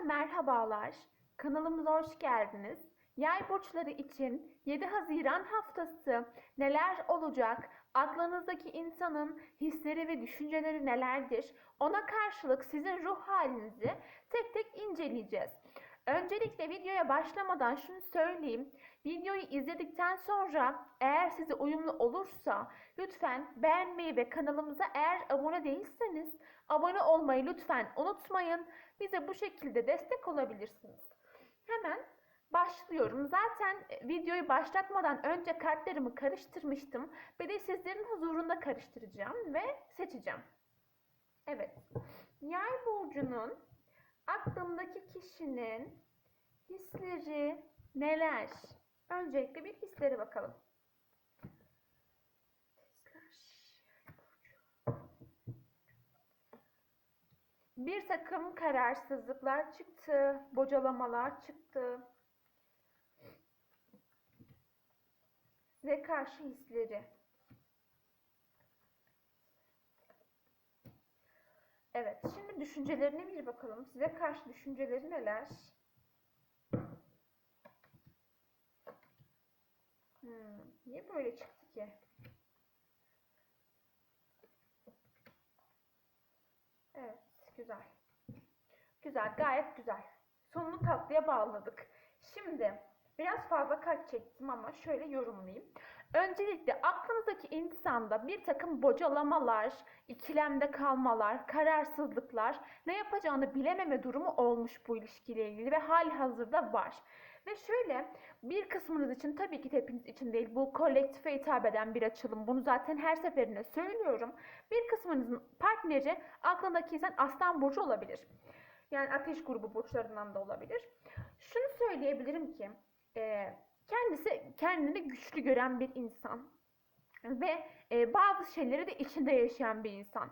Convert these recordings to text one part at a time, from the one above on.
Herkese merhabalar. Kanalımıza hoş geldiniz. Yay burçları için 7 Haziran haftası neler olacak? Aklınızdaki insanın hisleri ve düşünceleri nelerdir? Ona karşılık sizin ruh halinizi tek tek inceleyeceğiz. Öncelikle videoya başlamadan şunu söyleyeyim. Videoyu izledikten sonra eğer size uyumlu olursa lütfen beğenmeyi ve kanalımıza eğer abone değilseniz abone olmayı lütfen unutmayın. Bize bu şekilde destek olabilirsiniz. Hemen başlıyorum. Zaten videoyu başlatmadan önce kartlarımı karıştırmıştım. Bir de sizlerin huzurunda karıştıracağım ve seçeceğim. Evet. Yay burcunun aklımdaki kişinin hisleri neler? Öncelikle bir hisleri bakalım. Hisler. Yay burcu. Bir takım kararsızlıklar çıktı, bocalamalar çıktı. Size karşı hisleri. Evet, şimdi düşüncelerine bir bakalım. Size karşı düşünceleri neler? Hmm, niye böyle çıktı ki? Evet, güzel. Güzel, gayet güzel. Sonunu tatlıya bağladık. Şimdi biraz fazla kart çektim ama şöyle yorumlayayım. Öncelikle aklınızdaki insanda bir takım bocalamalar, ikilemde kalmalar, kararsızlıklar, ne yapacağını bilememe durumu olmuş bu ilişkiyle ilgili ve hali hazırda var. Ve şöyle bir kısmınız için tabii ki hepiniz için değil bu kolektife hitap eden bir açılım. Bunu zaten her seferinde söylüyorum. Bir kısmınızın partneri aklındaki insan aslan burcu olabilir. Yani ateş grubu burçlarından da olabilir. Şunu söyleyebilirim ki e, kendisi kendini güçlü gören bir insan ve e, bazı şeyleri de içinde yaşayan bir insan.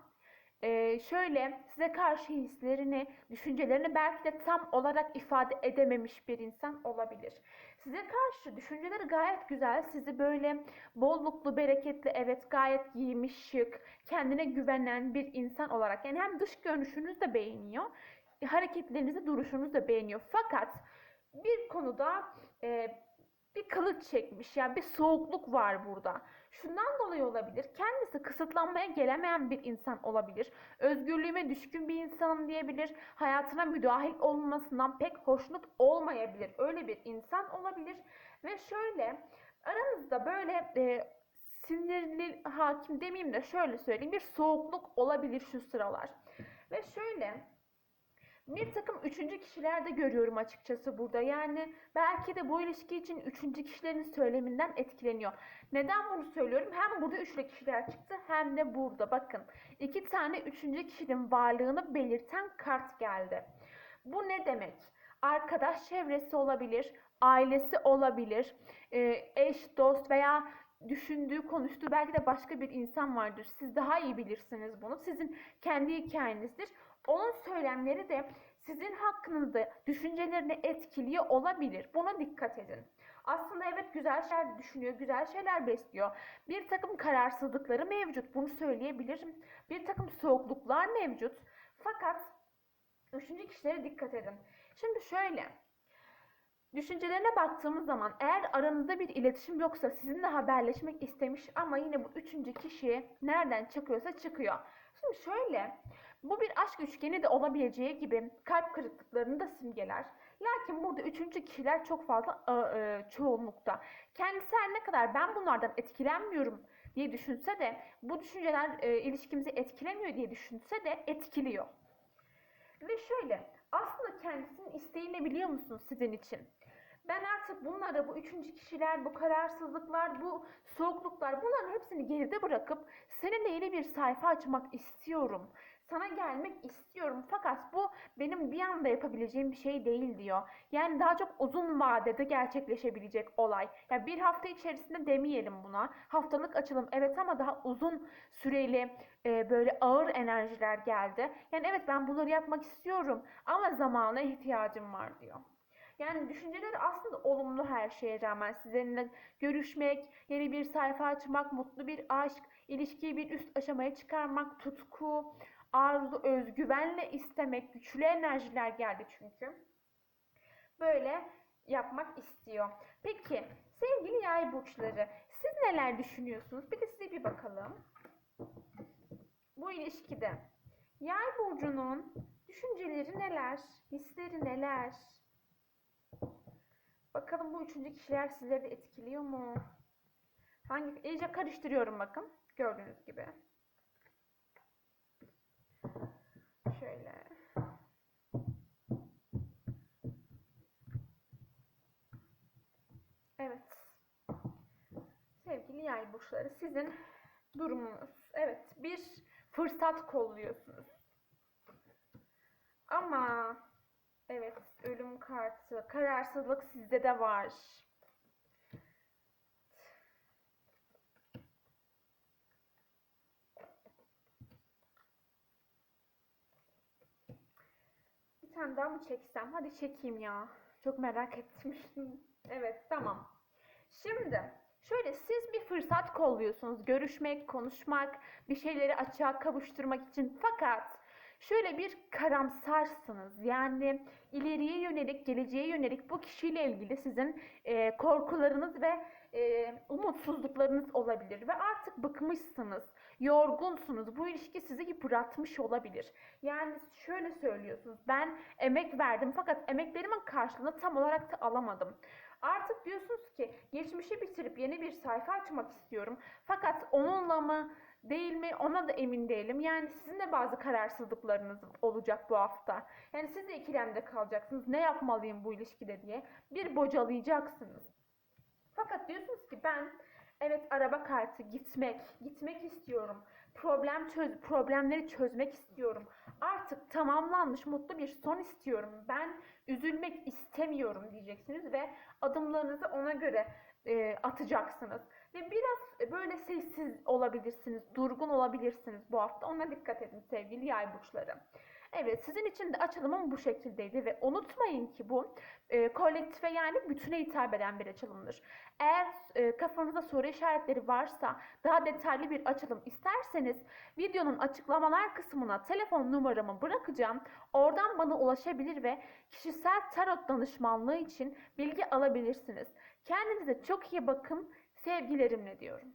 E, şöyle size karşı hislerini, düşüncelerini belki de tam olarak ifade edememiş bir insan olabilir. Size karşı düşünceleri gayet güzel, sizi böyle bolluklu, bereketli, evet gayet giymiş, şık, kendine güvenen bir insan olarak yani hem dış görünüşünüzü de beğeniyor, hareketlerinizi, duruşunuzu da beğeniyor. Fakat bir konuda e, bir kılıç çekmiş. Yani bir soğukluk var burada. Şundan dolayı olabilir. Kendisi kısıtlanmaya gelemeyen bir insan olabilir. Özgürlüğüme düşkün bir insanım diyebilir. Hayatına müdahil olmasından pek hoşnut olmayabilir. Öyle bir insan olabilir. Ve şöyle aranızda böyle e, sinirli hakim demeyeyim de şöyle söyleyeyim. Bir soğukluk olabilir şu sıralar. Ve şöyle bir takım üçüncü kişiler de görüyorum açıkçası burada. Yani belki de bu ilişki için üçüncü kişilerin söyleminden etkileniyor. Neden bunu söylüyorum? Hem burada üçlü kişiler çıktı hem de burada. Bakın iki tane üçüncü kişinin varlığını belirten kart geldi. Bu ne demek? Arkadaş çevresi olabilir, ailesi olabilir, e, eş, dost veya düşündüğü, konuştuğu belki de başka bir insan vardır. Siz daha iyi bilirsiniz bunu. Sizin kendi hikayenizdir. Onun söylemleri de sizin hakkınızda düşüncelerini etkiliyor olabilir. Buna dikkat edin. Aslında evet güzel şeyler düşünüyor, güzel şeyler besliyor. Bir takım kararsızlıkları mevcut. Bunu söyleyebilirim. Bir takım soğukluklar mevcut. Fakat üçüncü kişilere dikkat edin. Şimdi şöyle. Düşüncelerine baktığımız zaman eğer aranızda bir iletişim yoksa sizinle haberleşmek istemiş ama yine bu üçüncü kişi nereden çıkıyorsa çıkıyor. Şimdi şöyle bu bir aşk üçgeni de olabileceği gibi kalp kırıklıklarını da simgeler. Lakin burada üçüncü kişiler çok fazla e, çoğunlukta. Kendisi her ne kadar ben bunlardan etkilenmiyorum diye düşünse de bu düşünceler e, ilişkimizi etkilemiyor diye düşünse de etkiliyor. Ve şöyle aslında kendisinin isteği ne biliyor musunuz sizin için? Ben artık bunları, bu üçüncü kişiler, bu kararsızlıklar, bu soğukluklar bunların hepsini geride bırakıp seninle yeni bir sayfa açmak istiyorum. Sana gelmek istiyorum fakat bu benim bir anda yapabileceğim bir şey değil diyor. Yani daha çok uzun vadede gerçekleşebilecek olay. Yani bir hafta içerisinde demeyelim buna. Haftalık açılım evet ama daha uzun süreli e, böyle ağır enerjiler geldi. Yani evet ben bunları yapmak istiyorum ama zamana ihtiyacım var diyor. Yani düşünceleri aslında olumlu her şeye rağmen sizinle görüşmek, yeni bir sayfa açmak, mutlu bir aşk, ilişkiyi bir üst aşamaya çıkarmak, tutku, arzu, özgüvenle istemek, güçlü enerjiler geldi çünkü. Böyle yapmak istiyor. Peki sevgili yay burçları siz neler düşünüyorsunuz? Bir de size bir bakalım. Bu ilişkide yay burcunun düşünceleri neler? Hisleri neler? Bakalım bu üçüncü kişiler sizleri de etkiliyor mu? Hangi iyice karıştırıyorum bakın. Gördüğünüz gibi. Sevgili yay burçları sizin durumunuz. Evet bir fırsat kolluyorsunuz. Ama evet ölüm kartı, kararsızlık sizde de var. Bir tane daha mı çeksem? Hadi çekeyim ya. Çok merak ettim. evet tamam. Şimdi şöyle siz bir fırsat kolluyorsunuz. Görüşmek, konuşmak, bir şeyleri açığa kavuşturmak için. Fakat şöyle bir karamsarsınız. Yani ileriye yönelik, geleceğe yönelik bu kişiyle ilgili sizin e, korkularınız ve e, umutsuzluklarınız olabilir. Ve artık bıkmışsınız, yorgunsunuz. Bu ilişki sizi yıpratmış olabilir. Yani şöyle söylüyorsunuz. Ben emek verdim fakat emeklerimin karşılığını tam olarak da alamadım. Artık diyorsunuz ki geçmişi bitirip yeni bir sayfa açmak istiyorum. Fakat onunla mı değil mi ona da emin değilim. Yani sizin de bazı kararsızlıklarınız olacak bu hafta. Yani siz de ikilemde kalacaksınız. Ne yapmalıyım bu ilişkide diye. Bir bocalayacaksınız. Fakat diyorsunuz ki ben evet araba kartı gitmek, gitmek istiyorum. Problem çöz problemleri çözmek istiyorum. Artık tamamlanmış mutlu bir son istiyorum. Ben üzülmek istemiyorum diyeceksiniz ve adımlarınızı ona göre e, atacaksınız. Ve biraz böyle sessiz olabilirsiniz, durgun olabilirsiniz bu hafta. Ona dikkat edin sevgili yay burçları. Evet sizin için de açılımım bu şekildeydi ve unutmayın ki bu e, kolektife yani bütüne hitap eden bir açılımdır. Eğer e, kafanızda soru işaretleri varsa daha detaylı bir açılım isterseniz videonun açıklamalar kısmına telefon numaramı bırakacağım. Oradan bana ulaşabilir ve kişisel tarot danışmanlığı için bilgi alabilirsiniz. Kendinize çok iyi bakın. Sevgilerimle diyorum.